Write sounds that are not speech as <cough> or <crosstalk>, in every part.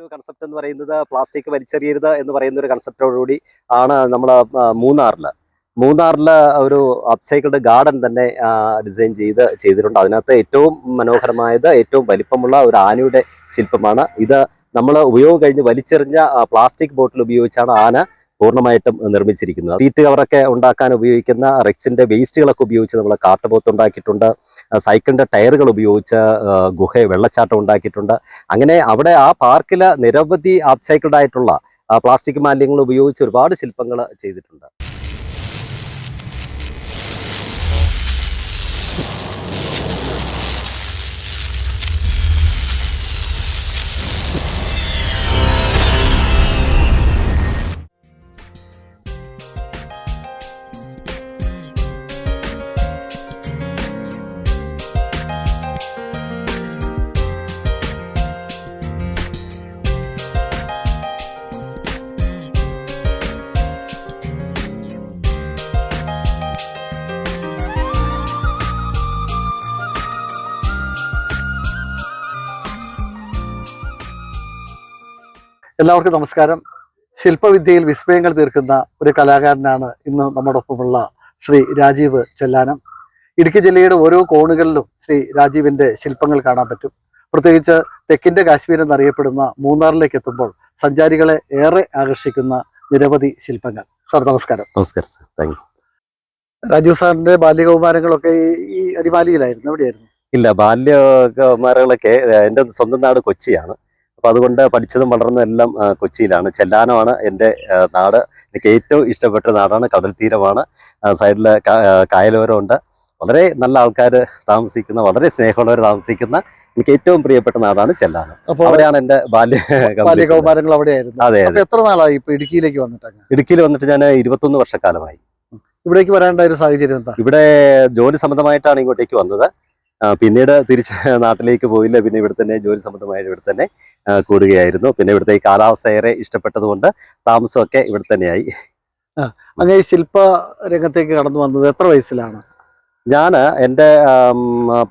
ഒരു കൺസെപ്റ്റ് എന്ന് പറയുന്നത് പ്ലാസ്റ്റിക് വലിച്ചെറിയരുത് എന്ന് പറയുന്ന ഒരു കൺസെപ്റ്റോടുകൂടി ആണ് നമ്മൾ മൂന്നാറിൽ മൂന്നാറിൽ ഒരു അപ്സൈക്കിൾഡ് ഗാർഡൻ തന്നെ ഡിസൈൻ ചെയ്ത് ചെയ്തിട്ടുണ്ട്. അതിനകത്ത് ഏറ്റവും മനോഹരമായത് ഏറ്റവും വലിപ്പമുള്ള ഒരു ആനയുടെ ശില്പമാണ് ഇത്. നമ്മൾ ഉപയോഗം കഴിഞ്ഞ് വലിച്ചെറിഞ്ഞ പ്ലാസ്റ്റിക് ബോട്ടിൽ ഉപയോഗിച്ചാണ് ആന പൂർണമായിട്ടും നിർമ്മിച്ചിരിക്കുന്നത്. സീറ്റ് കവറൊക്കെ ഉണ്ടാക്കാൻ ഉപയോഗിക്കുന്ന റെക്സിന്റെ വേസ്റ്റുകളൊക്കെ ഉപയോഗിച്ച് നമ്മൾ കാട്ടുപോത്ത് ഉണ്ടാക്കിയിട്ടുണ്ട്. സൈക്കിളിന്റെ ടയറുകൾ ഉപയോഗിച്ച് ഗുഹ വെള്ളച്ചാട്ടം ഉണ്ടാക്കിയിട്ടുണ്ട്. അങ്ങനെ അവിടെ ആ പാർക്കിൽ നിരവധി അപ്സൈക്കിൾഡ് ആയിട്ടുള്ള പ്ലാസ്റ്റിക് മാലിന്യങ്ങൾ ഉപയോഗിച്ച് ഒരുപാട് ശില്പങ്ങൾ ചെയ്തിട്ടുണ്ട്. എല്ലാവർക്കും നമസ്കാരം. ശില്പവിദ്യയിൽ വിസ്മയങ്ങൾ തീർക്കുന്ന ഒരു കലാകാരനാണ് ഇന്ന് നമ്മോടൊപ്പമുള്ള ശ്രീ രാജീവ് ചെല്ലാനം. ഇടുക്കി ജില്ലയുടെ ഓരോ കോണുകളിലും ശ്രീ രാജീവിന്റെ ശില്പങ്ങൾ കാണാൻ പറ്റും. പ്രത്യേകിച്ച് തെക്കിന്റെ കാശ്മീർ എന്നറിയപ്പെടുന്ന മൂന്നാറിലേക്ക് എത്തുമ്പോൾ സഞ്ചാരികളെ ഏറെ ആകർഷിക്കുന്ന നിരവധി ശില്പങ്ങൾ. സാർ നമസ്കാരം. നമസ്കാരം സാർ താങ്ക് യു രാജീവ് സാറിന്റെ ബാല്യകൗമാരങ്ങളൊക്കെ ഈ- അടിമാലിയിലായിരുന്നു. എവിടെയായിരുന്നു? ഇല്ല ബാല്യകൗമാരങ്ങളൊക്കെ എന്റെ സ്വന്തം നാട് കൊച്ചിയാണ്. അപ്പൊ അതുകൊണ്ട് പഠിച്ചതും വളർന്നതും എല്ലാം കൊച്ചിയിലാണ്. ചെല്ലാനമാണ് എന്റെ നാട്. എനിക്ക് ഏറ്റവും ഇഷ്ടപ്പെട്ട നാടാണ് കടൽ തീരമാണ്. സൈഡിൽ കായലോരമുണ്ട്. വളരെ നല്ല ആൾക്കാർ താമസിക്കുന്ന വളരെ സ്നേഹമുള്ളവർ താമസിക്കുന്ന എനിക്ക് ഏറ്റവും പ്രിയപ്പെട്ട നാടാണ് ചെല്ലാനം. അപ്പോൾ അവിടെയാണ് എന്റെ ബാല്യ ബാല്യകൗമാരങ്ങൾ അവിടെയായിരുന്നു. അതെ എത്ര നാളായി ഇപ്പൊ ഇടുക്കിയിലേക്ക് വന്നിട്ട് ഇടുക്കിയിൽ വന്നിട്ട് ഞാൻ ഇരുപത്തൊന്ന് വർഷക്കാലമായി. ഇവിടേക്ക് വരേണ്ട ഒരു സാഹചര്യം എന്താ? ഇവിടെ ജോലി സംബന്ധമായിട്ടാണ് ഇങ്ങോട്ടേക്ക് വന്നത്. പിന്നീട് തിരിച്ച് നാട്ടിലേക്ക് പോയില്ല. പിന്നെ ഇവിടെ തന്നെ ജോലി സംബന്ധമായിട്ട് ഇവിടെ തന്നെ കൂടുകയായിരുന്നു. പിന്നെ ഇവിടുത്തെ ഈ കാലാവസ്ഥ ഏറെ ഇഷ്ടപ്പെട്ടതുകൊണ്ട് താമസമൊക്കെ ഇവിടെ തന്നെയായി. അങ്ങനെ ഈ ശില്പ രംഗത്തേക്ക് കടന്നു വന്നത് എത്ര വയസ്സിലാണ്? ഞാൻ എന്റെ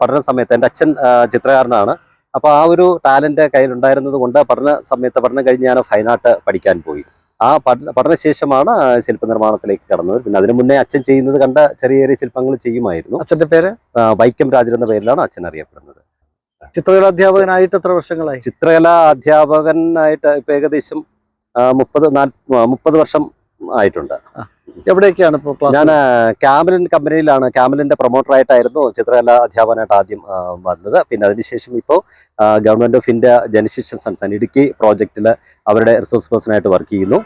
പഠന സമയത്ത് എന്റെ അച്ഛൻ ചിത്രകാരനാണ്. അപ്പോൾ ആ ഒരു ടാലന്റ് കയ്യിലുണ്ടായിരുന്നത് കൊണ്ട് പഠന സമയത്ത് പഠനം കഴിഞ്ഞ് ഞാൻ ഫൈൻ ആർട്ട് പഠിക്കാൻ പോയി. ആ പഠന പഠനശേഷമാണ് ശില്പ ശില്പനിർമ്മാണത്തിലേക്ക് കടന്നത്. പിന്നെ അതിനു മുന്നേ അച്ഛൻ ചെയ്യുന്നത് കണ്ട ചെറിയ ചെറിയ ശില്പങ്ങൾ ചെയ്യുമായിരുന്നു. അച്ഛന്റെ പേര്? വൈക്കം രാജൻ എന്ന പേരിലാണ് അച്ഛൻ അറിയപ്പെടുന്നത്. ചിത്രകലാധ്യാപകനായിട്ട് എത്ര വർഷങ്ങളായി? ചിത്രകല അധ്യാപകനായിട്ട് ഇപ്പൊ ഏകദേശം മുപ്പത് മുപ്പത് വർഷം ആയിട്ടുണ്ട്. എവിടെയൊക്കെയാണ് ഇപ്പോൾ ഞാൻ ക്യാമലിൻ കമ്പനിയിലാണ്. ക്യാമലിന്റെ പ്രൊമോട്ടറായിട്ടായിരുന്നു ചിത്രകലാ അധ്യാപകനായിട്ട് ആദ്യം വന്നത്. പിന്നെ അതിനുശേഷം ഇപ്പോൾ ഗവൺമെന്റ് ഓഫ് ഇന്ത്യ ജനശിക്ഷ സംസ്ഥാനം ഇടുക്കി പ്രോജക്റ്റിൽ അവരുടെ റിസോഴ്സ് പേഴ്സണായിട്ട് വർക്ക് ചെയ്യുന്നു.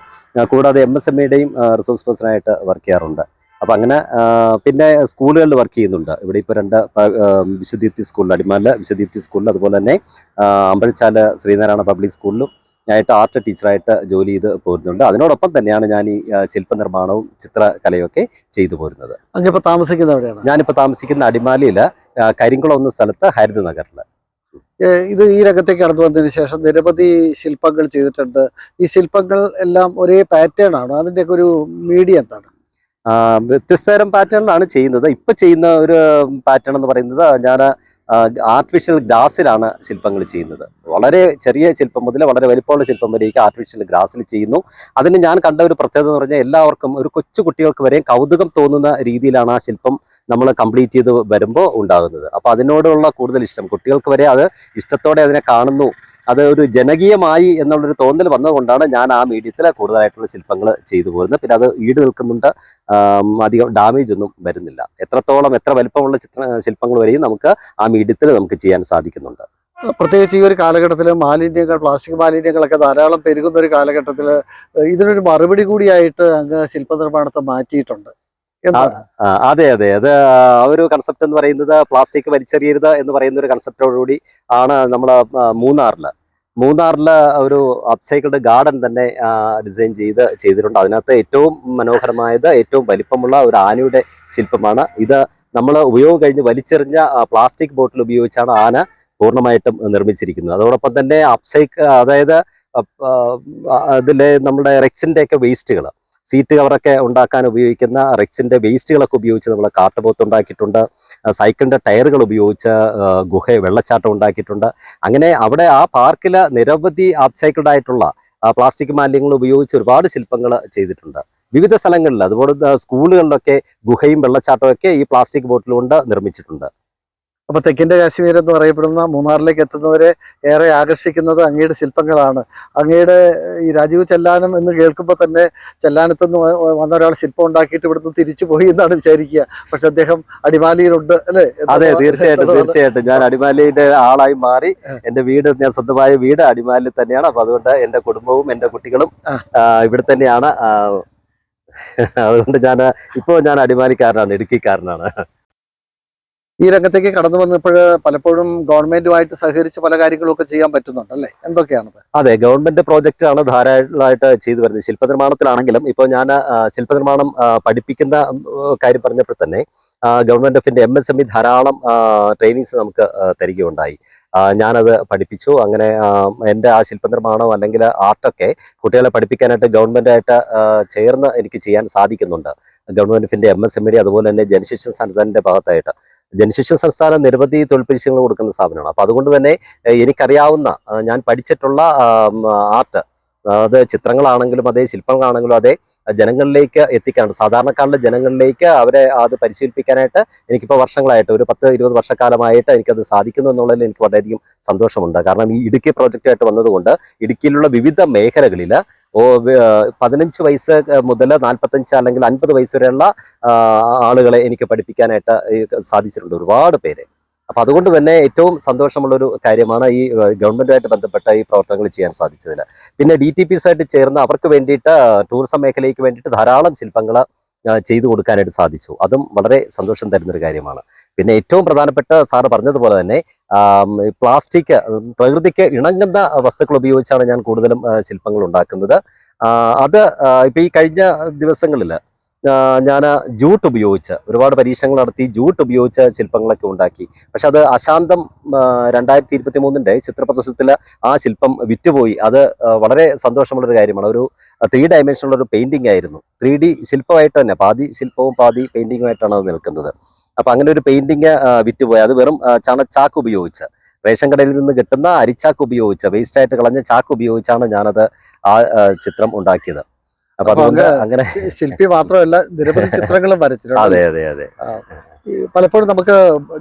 കൂടാതെ എം എസ് എം ഇയുടെയും റിസോഴ്സ് പേഴ്സണായിട്ട് വർക്ക് ചെയ്യാറുണ്ട്. അപ്പം അങ്ങനെ പിന്നെ സ്കൂളുകളിൽ വർക്ക് ചെയ്യുന്നുണ്ട്. ഇവിടെ ഇപ്പോൾ രണ്ട് വിശുദ്ധീർത്തി സ്കൂളിൽ അടിമാല വിശുദ്ധീപ്തി സ്കൂളിൽ അതുപോലെ തന്നെ ആ, ശ്രീനാരായണ പബ്ലിക് സ്കൂളിലും ഞാനായിട്ട് ആർട്ട് ടീച്ചറായിട്ട് ജോലി ചെയ്ത് പോരുന്നുണ്ട്. അതിനോടൊപ്പം തന്നെയാണ് ഞാൻ ഈ ശില്പനിർമ്മാണവും ചിത്രകലയൊക്കെ ചെയ്തു പോരുന്നത്. അങ്ങിപ്പോ താമസിക്കുന്ന എവിടെയാണ്? ഞാനിപ്പോൾ താമസിക്കുന്ന അടിമാലിയിൽ കരിങ്കുളം എന്ന സ്ഥലത്ത് ഹരിത നഗറിൽ ഇത് ഈ രംഗത്തേക്ക് കടന്നു വന്നതിന് ശേഷം നിരവധി ശില്പങ്ങൾ ചെയ്തിട്ടുണ്ട്. ഈ ശില്പങ്ങൾ എല്ലാം ഒരേ പാറ്റേൺ ആണ്? അതിന്റെയൊക്കെ ഒരു മീഡിയ എന്താണ്? വ്യത്യസ്ത തരം പാറ്റേണിലാണ് ചെയ്യുന്നത്. ഇപ്പൊ ചെയ്യുന്ന ഒരു പാറ്റേൺ എന്ന് പറയുന്നത് ഞാൻ ആർട്ടിഫിഷ്യൽ ഗ്രാസിലാണ് ശില്പങ്ങൾ ചെയ്യുന്നത്. വളരെ ചെറിയ ശില്പം മുതൽ വളരെ വലിപ്പമുള്ള ശില്പം വരെയൊക്കെ ആർട്ടിഫിഷ്യൽ ഗ്രാസിൽ ചെയ്യുന്നു. അതിന് ഞാൻ കണ്ട ഒരു പ്രത്യേകത എന്ന് പറഞ്ഞാൽ എല്ലാവർക്കും ഒരു കൊച്ചു കുട്ടികൾക്ക് വരെയും കൗതുകം തോന്നുന്ന രീതിയിലാണ് ആ ശില്പം നമ്മൾ കംപ്ലീറ്റ് ചെയ്ത് വരുമ്പോൾ ഉണ്ടാകുന്നത്. അപ്പോൾ അതിനോടുള്ള കൂടുതൽ ഇഷ്ടം കുട്ടികൾക്ക് വരെ അത് ഇഷ്ടത്തോടെ അതിനെ കാണുന്നു. അത് ഒരു ജനകീയമായി എന്നുള്ളൊരു തോന്നൽ വന്നതുകൊണ്ടാണ് ഞാൻ ആ മീഡിയത്തിൽ കൂടുതലായിട്ടുള്ള ശില്പങ്ങൾ ചെയ്തു പോരുന്നത്. പിന്നെ അത് ഈട് നിൽക്കുന്നുണ്ട്. അധികം ഡാമേജ് ഒന്നും വരുന്നില്ല. എത്രത്തോളം എത്ര വലിപ്പമുള്ള ചിത്ര ശില്പങ്ങൾ വരെയും നമുക്ക് ആ മീഡിയത്തിൽ നമുക്ക് ചെയ്യാൻ സാധിക്കുന്നുണ്ട്. പ്രത്യേകിച്ച് ഈ ഒരു കാലഘട്ടത്തിൽ മാലിന്യങ്ങൾ പ്ലാസ്റ്റിക് മാലിന്യങ്ങളൊക്കെ ധാരാളം പെരുകുന്ന ഒരു കാലഘട്ടത്തിൽ ഇതിനൊരു മറുപടി കൂടിയായിട്ട് അങ്ങ് ശില്പനിർമ്മാണത്തെ മാറ്റിയിട്ടുണ്ട്. അതെ അതെ. അത് ആ ഒരു കൺസെപ്റ്റ് എന്ന് പറയുന്നത് പ്ലാസ്റ്റിക് വലിച്ചെറിയരുത് എന്ന് പറയുന്ന ഒരു കൺസെപ്റ്റോടുകൂടി ആണ് നമ്മൾ മൂന്നാറിൽ മൂന്നാറിൽ ഒരു അപ്സൈക്കിൾഡ് ഗാർഡൻ തന്നെ ഡിസൈൻ ചെയ്ത് ചെയ്തിട്ടുണ്ട്. അതിനകത്ത് ഏറ്റവും മനോഹരമായത് ഏറ്റവും വലിപ്പമുള്ള ഒരു ആനയുടെ ശില്പമാണ്. ഇത് നമ്മൾ ഉപയോഗം കഴിഞ്ഞ് വലിച്ചെറിഞ്ഞ പ്ലാസ്റ്റിക് ബോട്ടിൽ ഉപയോഗിച്ചാണ് ആന പൂർണമായിട്ടും നിർമ്മിച്ചിരിക്കുന്നത്. അതോടൊപ്പം തന്നെ അപ്സൈക്ക് അതായത് അതിലെ നമ്മുടെ റെക്സിന്റെ ഒക്കെ വേസ്റ്റുകൾ സീറ്റ് കവറൊക്കെ ഉണ്ടാക്കാൻ ഉപയോഗിക്കുന്ന റിക്സിന്റെ വേസ്റ്റുകളൊക്കെ ഉപയോഗിച്ച് നമ്മൾ കാട്ടുപോത്ത് ഉണ്ടാക്കിയിട്ടുണ്ട് സൈക്കിളിന്റെ ടയറുകൾ ഉപയോഗിച്ച് ഗുഹ വെള്ളച്ചാട്ടം ഉണ്ടാക്കിയിട്ടുണ്ട്. അങ്ങനെ അവിടെ ആ പാർക്കിൽ നിരവധി അപ്സൈക്കിൾഡ് ആയിട്ടുള്ള പ്ലാസ്റ്റിക് മാലിന്യങ്ങൾ ഉപയോഗിച്ച് ഒരുപാട് ശില്പങ്ങൾ ചെയ്തിട്ടുണ്ട്. വിവിധ സ്ഥലങ്ങളിൽ അതുപോലെ സ്കൂളുകളിലൊക്കെ ഗുഹയും വെള്ളച്ചാട്ടവും ഒക്കെ ഈ പ്ലാസ്റ്റിക് ബോട്ടിൽ കൊണ്ട് നിർമ്മിച്ചിട്ടുണ്ട്. അപ്പൊ തെക്കിന്റെ കാശ്മീർ എന്ന് പറയപ്പെടുന്ന മൂന്നാറിലേക്ക് എത്തുന്നവരെ ഏറെ ആകർഷിക്കുന്നത് അങ്ങയുടെ ശില്പങ്ങളാണ്. അങ്ങയുടെ ഈ രാജീവ് ചെല്ലാനം എന്ന് കേൾക്കുമ്പോൾ തന്നെ ചെല്ലാനത്ത് നിന്ന് വന്ന ഒരാൾ ശില്പം ഉണ്ടാക്കിയിട്ട് ഇവിടുന്ന് തിരിച്ചു പോയി എന്നാണ് വിചാരിക്കുക. പക്ഷെ അദ്ദേഹം അടിമാലിയിലുണ്ട് അല്ലേ? അതെ തീർച്ചയായിട്ടും തീർച്ചയായിട്ടും. ഞാൻ അടിമാലിയുടെ ആളായി മാറി എന്റെ എന്റെ വീട് ഞാൻ സ്വന്തമായ വീട് അടിമാലിൽ തന്നെയാണ്. അപ്പൊ അതുകൊണ്ട് എന്റെ കുടുംബവും എന്റെ കുട്ടികളും ഇവിടെ തന്നെയാണ്. അതുകൊണ്ട് ഞാൻ ഇപ്പോ ഞാൻ അടിമാലിക്കാരനാണ് ഇടുക്കിക്കാരനാണ്. ഈ രംഗത്തേക്ക് കടന്നു വന്നപ്പോൾ പലപ്പോഴും ഗവൺമെന്റുമായിട്ട് സഹകരിച്ച് പല കാര്യങ്ങളൊക്കെ ചെയ്യാൻ പറ്റുന്നുണ്ട് അല്ലേ എന്തൊക്കെയാണത്? അതെ ഗവൺമെന്റ് പ്രോജക്റ്റ് ആണ് ധാരാളമായിട്ട് ചെയ്തു വരുന്നത്. ശില്പനിർമ്മാണത്തിലാണെങ്കിലും ഇപ്പോൾ ഞാൻ ശില്പനിർമ്മാണം പഠിപ്പിക്കുന്ന കാര്യം പറഞ്ഞപ്പോൾ തന്നെ ഗവൺമെന്റ് ഓഫിന്റെ എം എസ് എം ഇ ധാരാളം ട്രെയിനിങ്സ് നമുക്ക് തരികയുണ്ടായി. ഞാനത് പഠിപ്പിച്ചു. അങ്ങനെ എന്റെ ആ ശില്പനിർമ്മാണം അല്ലെങ്കിൽ ആർട്ടൊക്കെ കുട്ടികളെ പഠിപ്പിക്കാനായിട്ട് ഗവൺമെന്റായിട്ട് ചേർന്ന് എനിക്ക് ചെയ്യാൻ സാധിക്കുന്നുണ്ട്. ഗവൺമെന്റ് ഓഫിന്റെ എം എസ് എം ഇ അതുപോലെ തന്നെ ജനശിക്ഷ സംസ്ഥാനത്തിന്റെ ഭാഗത്തായിട്ട്. ജനശിക്ഷ സംസ്ഥാനം നിരവധി തൊഴിൽ പരിശീലനങ്ങൾ കൊടുക്കുന്ന സ്ഥാപനമാണ്. അപ്പൊ അതുകൊണ്ട് തന്നെ എനിക്കറിയാവുന്ന ഞാൻ പഠിച്ചിട്ടുള്ള ആർട്ട് അത് ചിത്രങ്ങളാണെങ്കിലും അതേ ശില്പങ്ങളാണെങ്കിലും അതേ ജനങ്ങളിലേക്ക് എത്തിക്കാനുണ്ട്. സാധാരണക്കാരുടെ ജനങ്ങളിലേക്ക് അവരെ അത് പരിശീലിപ്പിക്കാനായിട്ട് എനിക്കിപ്പോൾ വർഷങ്ങളായിട്ട് ഒരു പത്ത് ഇരുപത് വർഷക്കാലമായിട്ട് എനിക്കത് സാധിക്കുന്നു എന്നുള്ളതിൽ എനിക്ക് വളരെയധികം സന്തോഷമുണ്ട്. കാരണം ഈ ഇടുക്കി പ്രോജക്റ്റായിട്ട് വന്നതുകൊണ്ട് ഇടുക്കിയിലുള്ള വിവിധ മേഖലകളിൽ ഓ പതിനഞ്ച് വയസ്സ് മുതൽ നാൽപ്പത്തഞ്ച് അല്ലെങ്കിൽ അൻപത് വയസ്സ് വരെയുള്ള ആളുകളെ എനിക്ക് പഠിപ്പിക്കാനായിട്ട് സാധിച്ചിട്ടുണ്ട് ഒരുപാട് പേര്. അപ്പൊ അതുകൊണ്ട് തന്നെ ഏറ്റവും സന്തോഷമുള്ള ഒരു കാര്യമാണ് ഈ ഗവൺമെന്റുമായിട്ട് ബന്ധപ്പെട്ട ഈ പ്രവർത്തനങ്ങൾ ചെയ്യാൻ സാധിച്ചതിൽ. പിന്നെ ഡി ടി ആയിട്ട് ചേർന്ന് അവർക്ക് വേണ്ടിയിട്ട് ടൂറിസം മേഖലയ്ക്ക് വേണ്ടിയിട്ട് ധാരാളം ശില്പങ്ങൾ ചെയ്തു കൊടുക്കാനായിട്ട് സാധിച്ചു. അതും വളരെ സന്തോഷം തരുന്നൊരു കാര്യമാണ്. പിന്നെ ഏറ്റവും പ്രധാനപ്പെട്ട സാറ് പറഞ്ഞതുപോലെ തന്നെ പ്ലാസ്റ്റിക് പ്രകൃതിക്ക് ഇണങ്ങുന്ന വസ്തുക്കൾ ഉപയോഗിച്ചാണ് ഞാൻ കൂടുതലും ശില്പങ്ങൾ ഉണ്ടാക്കുന്നത്. അത് ഇപ്പൊ ഈ കഴിഞ്ഞ ദിവസങ്ങളിൽ ഞാൻ ജൂട്ട് ഉപയോഗിച്ച് ഒരുപാട് പരീക്ഷണങ്ങൾ നടത്തി ജൂട്ട് ഉപയോഗിച്ച് ശില്പങ്ങളൊക്കെ ഉണ്ടാക്കി. പക്ഷെ അത് അശാന്തം രണ്ടായിരത്തി ഇരുപത്തി മൂന്നിന്റെ ചിത്രപ്രദർശനത്തിൽ ആ ശില്പം വിറ്റുപോയി. അത് വളരെ സന്തോഷമുള്ള ഒരു കാര്യമാണ് ഒരു ത്രീ ഡയമെൻഷനുള്ള ഒരു പെയിന്റിംഗ് ആയിരുന്നു. ത്രീ ഡി ശില്പമായിട്ട് തന്നെ പാതി ശില്പവും പാതി പെയിന്റിങ്ങുമായിട്ടാണ് അത് നിൽക്കുന്നത്. അപ്പൊ അങ്ങനെ ഒരു പെയിന്റിങ് വിറ്റുപോയി. അത് വെറും ചണച്ചാക്ക് ഉപയോഗിച്ച് റേഷൻ കടയിൽ നിന്ന് കിട്ടുന്ന അരിച്ചാക്ക് ഉപയോഗിച്ച് വേസ്റ്റ് ആയിട്ട് കളഞ്ഞ ചാക്ക് ഉപയോഗിച്ചാണ് ഞാനത് ആ, ചിത്രം ഉണ്ടാക്കിയത്. അപ്പൊ അതുകൊണ്ട് അങ്ങനെ ശില്പി മാത്രമല്ല നിരവധി ചിത്രങ്ങളും വരച്ചിട്ടുണ്ട്. അതെ അതെ അതെ. പലപ്പോഴും നമുക്ക്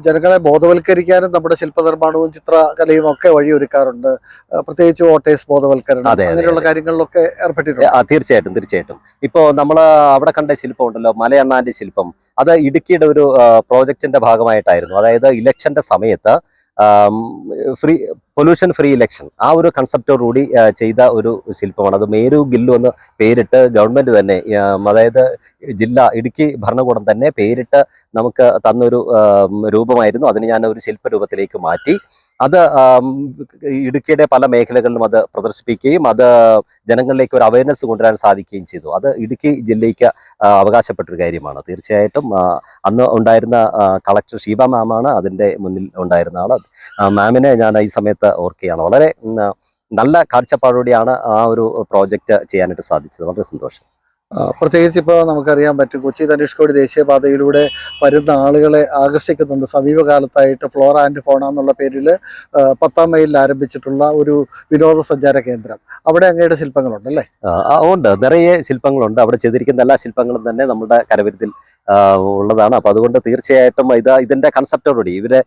ജനങ്ങളെ ബോധവൽക്കരിക്കാനും നമ്മുടെ ശില്പനിർമ്മാണവും ചിത്രകലയും ഒക്കെ വഴിയൊരുക്കാറുണ്ട് പ്രത്യേകിച്ച് വോട്ടേഴ്സ് ബോധവൽക്കരണം അങ്ങനെയുള്ള കാര്യങ്ങളിലൊക്കെ ഏർപ്പെട്ടിട്ടുണ്ട്. ആ, തീർച്ചയായിട്ടും തീർച്ചയായിട്ടും. ഇപ്പോ നമ്മൾ അവിടെ കണ്ട ശില്പം ഉണ്ടല്ലോ മലയണ്ണാന്റെ ശില്പം. അത് ഇടുക്കിയുടെ ഒരു പ്രോജക്റ്റിന്റെ ഭാഗമായിട്ടായിരുന്നു. അതായത് ഇലക്ഷന്റെ സമയത്ത് ഫ്രീ പൊല്യൂഷൻ ഫ്രീ ഇലക്ഷൻ ആ ഒരു കൺസെപ്റ്റോടുകൂടി ചെയ്ത ഒരു ശില്പമാണ്. അത് മേരു ഗില്ലു എന്ന് പേരിട്ട് ഗവൺമെന്റ് തന്നെ അതായത് ജില്ല ഇടുക്കി ഭരണകൂടം തന്നെ പേരിട്ട് നമുക്ക് തന്നൊരു രൂപമായിരുന്നു. അതിന് ഞാൻ ഒരു ശില്പരൂപത്തിലേക്ക് മാറ്റി. അത് ഇടുക്കിയുടെ പല മേഖലകളിലും അത് പ്രദർശിപ്പിക്കുകയും അത് ജനങ്ങളിലേക്ക് ഒരു അവയർനെസ് കൊണ്ടുവരാൻ സാധിക്കുകയും ചെയ്തു. അത് ഇടുക്കി ജില്ലയ്ക്ക് അവകാശപ്പെട്ടൊരു കാര്യമാണ്. തീർച്ചയായിട്ടും അന്ന് ഉണ്ടായിരുന്ന കളക്ടർ ഷീബ മാമാണ് അതിന്റെ മുന്നിൽ ഉണ്ടായിരുന്ന ആൾ മാമിനെ ഞാൻ ഈ സമയത്ത് ഓർക്കുകയാണ്. വളരെ നല്ല കാഴ്ചപ്പാടോടെയാണ് ആ ഒരു പ്രോജക്റ്റ് ചെയ്യാനായിട്ട് സാധിച്ചത്. വളരെ സന്തോഷം. പ്രത്യേകിച്ച് ഇപ്പോൾ നമുക്കറിയാൻ പറ്റും കൊച്ചി ധനുഷ്കോടി ദേശീയപാതയിലൂടെ വരുന്ന ആളുകളെ ആകർഷിക്കുന്നുണ്ട്. സമീപകാലത്തായിട്ട് ഫ്ലോറ ആൻഡ് ഫോണ എന്നുള്ള പേരിൽ പത്താം മൈലിൽ ആരംഭിച്ചിട്ടുള്ള ഒരു വിനോദസഞ്ചാര കേന്ദ്രം. അവിടെ അങ്ങയുടെ ശില്പങ്ങളുണ്ട് അല്ലേ? ഉണ്ട്. നിറയെ ശില്പങ്ങളുണ്ട്. അവിടെ ചെയ്തിരിക്കുന്ന എല്ലാ ശില്പങ്ങളും തന്നെ നമ്മുടെ കരവിരുതിൽ ആ, ഉള്ളതാണ്. അപ്പൊ അതുകൊണ്ട് തീർച്ചയായിട്ടും ഇത് ഇതിന്റെ കൺസെപ്റ്റോടുകൂടി ഇവരെ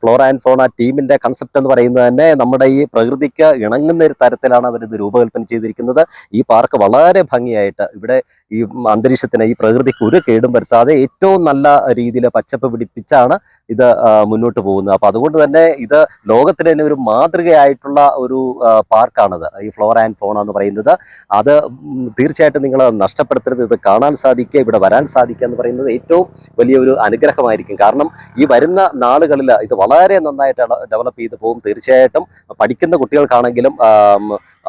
ഫ്ലോറ ആൻഡ് ഫോണ ടീമിന്റെ കൺസെപ്റ്റ് എന്ന് പറയുന്നത് തന്നെ നമ്മുടെ ഈ പ്രകൃതിക്ക് ഇണങ്ങുന്ന ഒരു തരത്തിലാണ് അവർ ഇത് രൂപകൽപ്പന ചെയ്തിരിക്കുന്നത്. ഈ പാർക്ക് വളരെ ഭംഗിയായിട്ട് ഇവിടെ ഈ അന്തരീക്ഷത്തിന് ഈ പ്രകൃതിക്ക് ഒരു കേടും വരുത്താതെ ഏറ്റവും നല്ല രീതിയിൽ പച്ചപ്പ് പിടിപ്പിച്ചാണ് ഇത് മുന്നോട്ട് പോകുന്നത്. അപ്പൊ അതുകൊണ്ട് തന്നെ ഇത് ലോകത്തിന് തന്നെ ഒരു മാതൃകയായിട്ടുള്ള ഒരു പാർക്കാണത്. ഈ ഫ്ലോർ ആൻഡ് ഫോൺ എന്ന് പറയുന്നത്. അത് തീർച്ചയായിട്ടും നിങ്ങൾ നഷ്ടപ്പെടുത്തരുത്. ഇത് കാണാൻ സാധിക്കുക ഇവിടെ വരാൻ സാധിക്കുക എന്ന് പറയുന്നത് ഏറ്റവും വലിയൊരു അനുഗ്രഹമായിരിക്കും. കാരണം ഈ വരുന്ന നാളുകളിൽ ഇത് വളരെ നന്നായിട്ട് ഡെവലപ്പ് ചെയ്ത് പോകും. തീർച്ചയായിട്ടും പഠിക്കുന്ന കുട്ടികൾക്കാണെങ്കിലും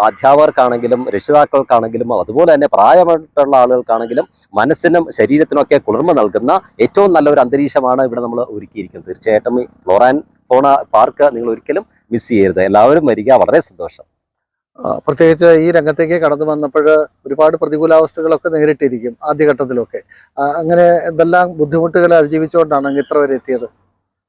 അധ്യാപകർക്കാണെങ്കിലും രക്ഷിതാക്കൾക്കാണെങ്കിലും അതുപോലെ തന്നെ പ്രായമായിട്ടുള്ള ആളുകൾക്കാണെങ്കിലും മനസ്സിനും ശരീരത്തിനും ഒക്കെ കുളിർമ നൽകുന്ന ഏറ്റവും നല്ല ഒരു അന്തരീക്ഷമാണ് ഇവിടെ നമ്മൾ ഒരുക്കിയിരിക്കുന്നത്. തീർച്ചയായിട്ടും ഈ ഫ്ലോറാൻ ഫോണ പാർക്ക് നിങ്ങൾ ഒരിക്കലും മിസ് ചെയ്യരുത്. എല്ലാവരും വരിക. വളരെ സന്തോഷം. പ്രത്യേകിച്ച് ഈ രംഗത്തേക്ക് കടന്നു വന്നപ്പോൾ ഒരുപാട് പ്രതികൂലാവസ്ഥകളൊക്കെ നേരിട്ടിരിക്കും ആദ്യഘട്ടത്തിലൊക്കെ. അങ്ങനെ എന്തെല്ലാം ബുദ്ധിമുട്ടുകൾ അതിജീവിച്ചുകൊണ്ടാണ് ഇത്ര വരെ എത്തിയത്?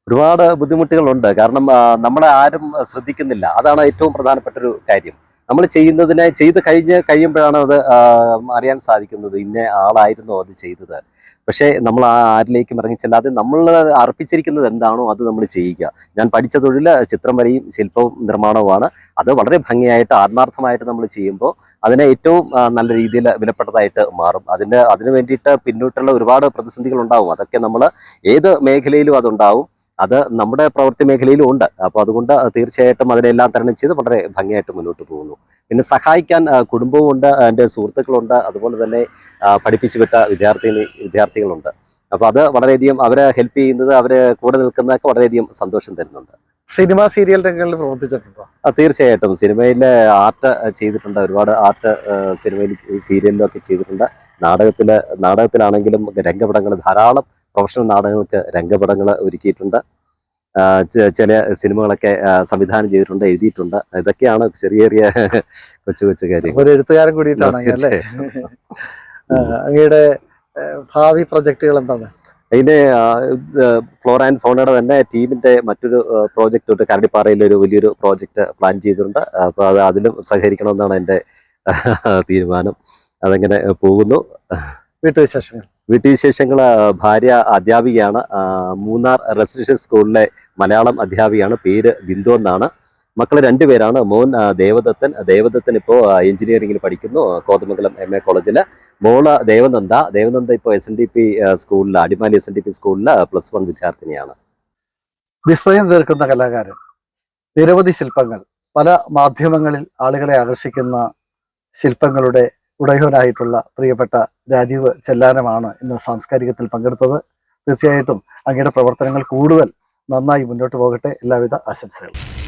ഒരുപാട് ബുദ്ധിമുട്ടുകളുണ്ട്. കാരണം നമ്മളെ ആരും ശ്രദ്ധിക്കുന്നില്ല. അതാണ് ഏറ്റവും പ്രധാനപ്പെട്ട ഒരു കാര്യം. നമ്മൾ ചെയ്യുന്നതിനെ ചെയ്ത് കഴിഞ്ഞ് കഴിയുമ്പോഴാണ് അത് അറിയാൻ സാധിക്കുന്നത്. ഇന്ന ആളായിരുന്നു അത് ചെയ്തത്. പക്ഷേ നമ്മൾ ആ ആരിലേക്കും ഇറങ്ങിച്ചെല്ലാതെ നമ്മൾ അർപ്പിച്ചിരിക്കുന്നത് എന്താണോ അത് നമ്മൾ ചെയ്യുക. ഞാൻ പഠിച്ച തൊഴിൽ ചിത്രം വരയും ശില്പവും നിർമ്മാണവുമാണ്. അത് വളരെ ഭംഗിയായിട്ട് ആത്മാർത്ഥമായിട്ട് നമ്മൾ ചെയ്യുമ്പോൾ അതിനെ ഏറ്റവും നല്ല രീതിയിൽ വിലപ്പെട്ടതായിട്ട് മാറും. അതിന് അതിനു വേണ്ടിയിട്ട് പിന്നോട്ടുള്ള ഒരുപാട് പ്രതിസന്ധികൾ ഉണ്ടാവും. അതൊക്കെ നമ്മൾ ഏത് മേഖലയിലും അതുണ്ടാവും. അത് നമ്മുടെ പ്രവൃത്തി മേഖലയിലും ഉണ്ട്. അപ്പോൾ അതുകൊണ്ട് തീർച്ചയായിട്ടും അതിനെല്ലാം തരണം ചെയ്ത് വളരെ ഭംഗിയായിട്ട് മുന്നോട്ട് പോകുന്നു. പിന്നെ സഹായിക്കാൻ ആ, കുടുംബവും ഉണ്ട് എന്റെ സുഹൃത്തുക്കളുണ്ട് അതുപോലെ തന്നെ പഠിപ്പിച്ചു വിട്ട വിദ്യാർത്ഥി വിദ്യാർത്ഥികളുണ്ട്. അപ്പോൾ അത് വളരെയധികം അവരെ ഹെൽപ്പ് ചെയ്യുന്നത് അവരെ കൂടെ നിൽക്കുന്നതൊക്കെ വളരെയധികം സന്തോഷം തരുന്നുണ്ട്. സിനിമ സീരിയൽ രംഗങ്ങളിൽ പ്രവർത്തിച്ചിട്ടുണ്ടോ? തീർച്ചയായിട്ടും. സിനിമയിൽ ആർട്ട് ചെയ്തിട്ടുണ്ട്. ഒരുപാട് ആർട്ട് സിനിമയിൽ സീരിയലിലൊക്കെ ചെയ്തിട്ടുണ്ട്. നാടകത്തിൽ നാടകത്തിലാണെങ്കിലും രംഗപടങ്ങൾ ധാരാളം പ്രൊഫഷണൽ നാടകങ്ങൾക്ക് രംഗപടങ്ങൾ ഒരുക്കിയിട്ടുണ്ട്. ചില സിനിമകളൊക്കെ സംവിധാനം ചെയ്തിട്ടുണ്ട് എഴുതിയിട്ടുണ്ട്. ഇതൊക്കെയാണ് ചെറിയ ചെറിയ <laughs> കൊച്ചു കൊച്ചു കാര്യം ഒരു എഴുത്തുകാരൻ കൂടിയിട്ടാണ് <laughs> അല്ലേ? അങ്ങയുടെ ഭാവി പ്രൊജക്ടുകൾ എന്താണ്? അതിന്റെ ഫ്ലോർ ആൻഡ് ഫോണയുടെ തന്നെ ടീമിന്റെ മറ്റൊരു പ്രോജക്റ്റ് ഉണ്ട് കരടിപ്പാറയിൽ ഒരു വലിയൊരു പ്രോജക്റ്റ് പ്ലാൻ ചെയ്തിട്ടുണ്ട്. അപ്പോൾ അത് അതിലും സഹകരിക്കണമെന്നാണ് എന്റെ തീരുമാനം. അതങ്ങനെ പോകുന്നു. വീട്ടുവിശേഷങ്ങൾ. വീട്ടുവിശേഷങ്ങൾ ഭാര്യ അധ്യാപികയാണ്. മൂന്നാർ റെസിഡൻഷ്യൽ സ്കൂളിലെ മലയാളം അധ്യാപികയാണ്. പേര് ബിന്ദു എന്നാണ്. മക്കൾ രണ്ടുപേരാണ് മോൻ ദേവദത്തൻ. ദേവദത്തൻ ഇപ്പോൾ എഞ്ചിനീയറിംഗിൽ പഠിക്കുന്നു കോതമംഗലം എം എ കോളേജിൽ മോൾ ദേവനന്ദ. ദേവനന്ദ ഇപ്പോൾ എസ് എൻ ഡി പി സ്കൂളിൽ Adimali S N D P സ്കൂളിൽ പ്ലസ് വൺ വിദ്യാർത്ഥിനിയാണ്. വിസ്മയം തീർക്കുന്ന കലാകാരൻ. നിരവധി ശില്പങ്ങൾ. പല മാധ്യമങ്ങളിൽ ആളുകളെ ആകർഷിക്കുന്ന ശില്പങ്ങളുടെ ഉടയോനായിട്ടുള്ള പ്രിയപ്പെട്ട രാജീവ് ചെല്ലാനമാണ് ഇന്ന് സാംസ്കാരികത്തിൽ പങ്കെടുത്തത്. തീർച്ചയായിട്ടും അങ്ങയുടെ പ്രവർത്തനങ്ങൾ കൂടുതൽ നന്നായി മുന്നോട്ട് പോകട്ടെ. എല്ലാവിധ ആശംസകളും.